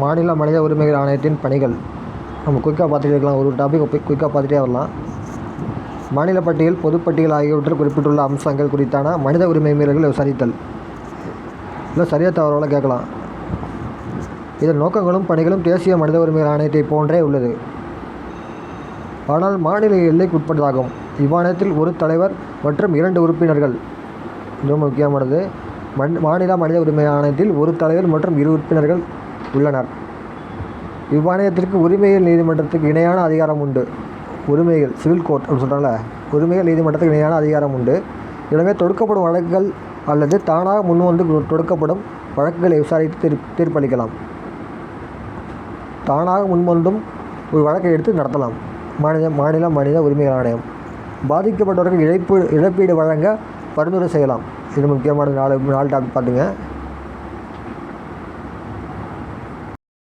மாநில மனித உரிமைகள் ஆணையத்தின் பணிகள். நம்ம குயிக்காக பார்த்துட்டே இருக்கலாம். ஒரு டாபிக் குயிக்காக பார்த்துட்டே வரலாம். மாநில பட்டியல் பொதுப்பட்டியல் ஆகியவற்றில் குறிப்பிட்டுள்ள அம்சங்கள் குறித்தான மனித உரிமை மீறல்கள் விசாரித்தல். இல்லை சரியாக தவறால் கேட்கலாம். இதன் நோக்கங்களும் பணிகளும் தேசிய மனித உரிமைகள் ஆணையத்தை போன்றே உள்ளது. ஆனால் மாநில எல்லைக்குட்பட்டதாகும் இவ்வாணையத்தில் ஒரு தலைவர் மற்றும் இரண்டு உறுப்பினர்கள். மிகவும் முக்கியமானது. மண் மாநில மனித உரிமை ஆணையத்தில் ஒரு தலைவர் மற்றும் இரு உறுப்பினர்கள் உள்ளனர். இவ்வாணையத்திற்கு உரிமைகள் நீதிமன்றத்துக்கு இணையான அதிகாரம் உண்டு. உரிமைகள் சிவில் கோர்ட் அப்படின்னு சொல்கிறாங்களே உரிமைகள் நீதிமன்றத்துக்கு இணையான அதிகாரம் உண்டு. எனவே தொடுக்கப்படும் வழக்குகள் அல்லது தானாக முன்வந்து தொடுக்கப்படும் வழக்குகளை விசாரித்து தீர் தீர்ப்பளிக்கலாம். தானாக முன்வந்தும் ஒரு வழக்கை எடுத்து நடத்தலாம். மாநில மாநில மனித உரிமைகள் ஆணையம். பாதிக்கப்பட்டவர்கள் இழப்பு இழப்பீடு வழங்க பரிந்துரை செய்யலாம். இது முக்கியமான நாலு நாலு டாபிக் பார்த்துங்க.